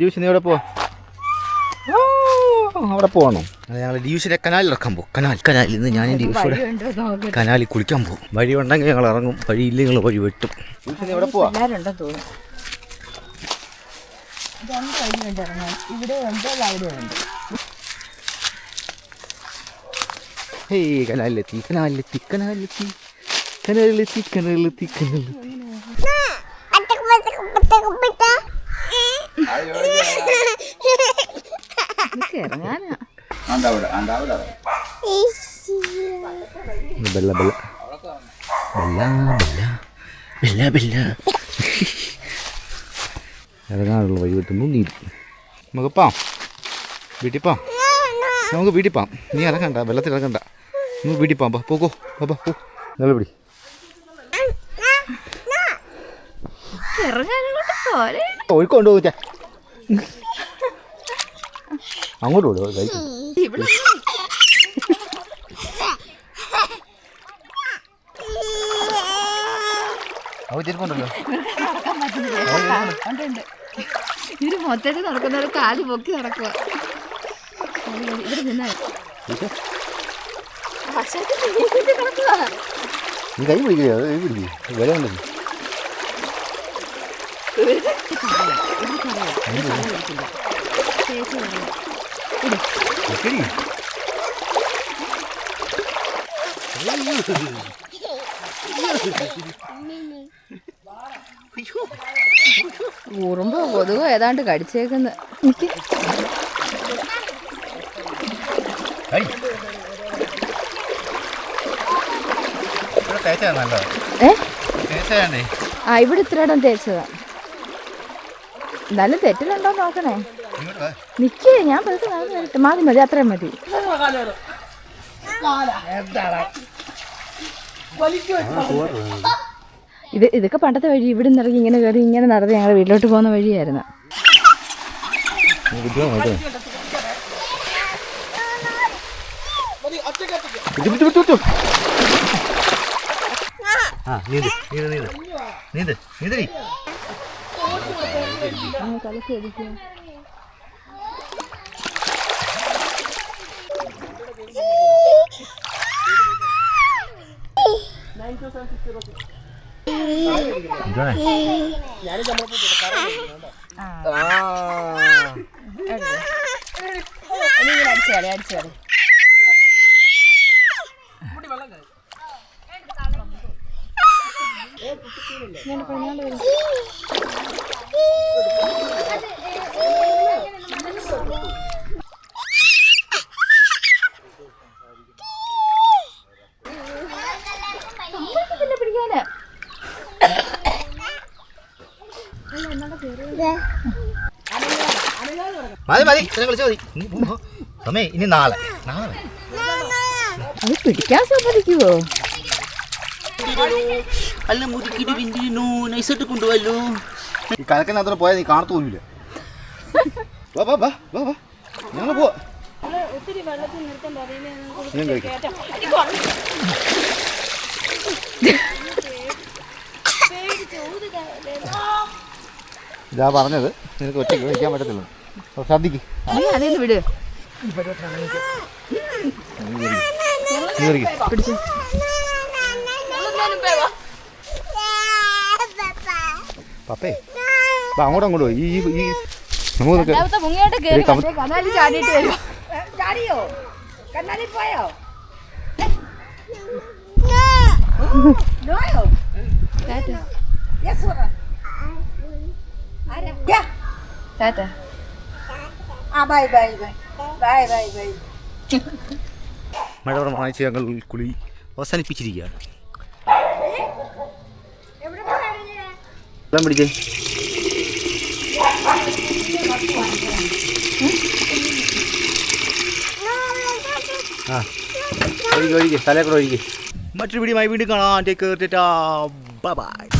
Juice നീ എവിടെ പോവാ അവിടെ പോകണോ ഞങ്ങൾ ജ്യൂസിന്റെ കനാലിൽ ഇറക്കാൻ പോകും കനാൽ കനാലിൽ നിന്ന് ഞാൻ നോക്കട്ടെ കനാലിൽ കുളിക്കാൻ പോകും. വഴി ഉണ്ടെങ്കിൽ ഞങ്ങൾ ഇറങ്ങും. വഴി ഇല്ലെങ്കിൽ ഞങ്ങൾ വഴി വെട്ടും. എവിടെ പോവാ? ഹേയ് കനാലിലെത്തി കനാലിലെത്തി കനാലിലെത്തി. കനാലിലെത്തി എനിക്ക് ഇറങ്ങാനാ. ബെല്ല ബെല്ല. ബെല്ല ബെല്ല. ബെല്ല ഇറങ്ങാനുള്ള വഴി വെട്ടുന്നു നീ നമുക്ക് പോം വീട്ടിൽ പോം നമുക്ക് വീട്ടിൽ പോം നീ ഇറങ്ങണ്ട വെള്ളത്തിൽ ഇറങ്ങണ്ട. നമുക്ക് വീട്ടിൽ പോകാം പോകോ ബാ പോ. നല്ല പിടി. ഒഴുക്കൊണ്ട് പോകാ അങ്ങോട്ട് വിടുവോ കഴിക്കും അവ ചെരുപ്പുണ്ടല്ലോ. ഇവർ മൊത്തത്തിൽ നടക്കുന്നവരെ കാൽ പൊക്കി നടക്കുക ഇവിടെ നിന്നാ നീ കൈ പിടിക്കുക വില ഉണ്ടല്ലോ. ഉറുമ്പോ കൊതുകോ ഏതാണ്ട് കടിച്ചേക്കുന്ന. ഇവിടെ ഇത്രയിടം തേച്ചതാ. എന്നാലും തെറ്റിലുണ്ടോ നോക്കണേ. നിക്കേ ഞാൻ പതുക്കെ നടന്നു വരട്ടെ. മതി മതി അത്രയും മതി. ഇത് ഇതൊക്കെ പണ്ടത്തെ വഴി ഇവിടെ നിന്ന് ഇറങ്ങി ഇങ്ങനെ കയറി ഇങ്ങനെ നടന്ന് ഞങ്ങളുടെ വീട്ടിലോട്ട് പോകുന്ന വഴിയായിരുന്നു. നീന്ത് നീന്ത് നീന്ത്. നീന്ത് നീന്തടി അടിച്ചു കളി അടിച്ചു കളി പിടിക്കാന് മതി മതി. ഇതിനെ കളിച്ചാൽ മതി. നീ പോ. സമേ ഇനി നാളെ. നാളെ. പിടിക്കാൻ സമ്മതിക്കുവോ? അല്ല പിന്തിരിനു നൈസായിട്ട് കൊണ്ടുപോയല്ലോ. ഈ കലക്കനകത്തോടെ പോയാൽ നീ കാണത്തു പോലില്ല വാ വാ വാ വാ വാ. ഞങ്ങൾ പോവാ. ഇതാ പറഞ്ഞത്. നിനക്ക് ഒറ്റയ്ക്ക് കഴിക്കാൻ പറ്റത്തില്ല. ശ്രദ്ധിക്ക്. നീ അതേന്ന് വിട്. നീ കഴിക്ക്. പിടിച്ചു പപ്പേ വാ അങ്ങോട്ട് അങ്ങോട്ട് പോയി ഈ ഈ നമുക്ക് നിൽക്കാം. രണ്ടാമത്തെ മുങ്ങിയോട്ട് കേറി ഒരു കമ- മറ്റേ കനാലിൽ ചാടിയിട്ട് വരും ചാടിയോ കനാലിൽ പോയോ ടാറ്റ മഴ പ്രമാണിച്ച് ഞങ്ങൾ കുളി അവസാനിപ്പിച്ചിരിക്കുകയാണ് വെള്ളം പിടിച്ചേ ആ. ഒഴികെ ഒഴികെ തലേ കൂടെ മറ്റൊരു വീഡിയോ വീണ്ടും കാണാം. Take by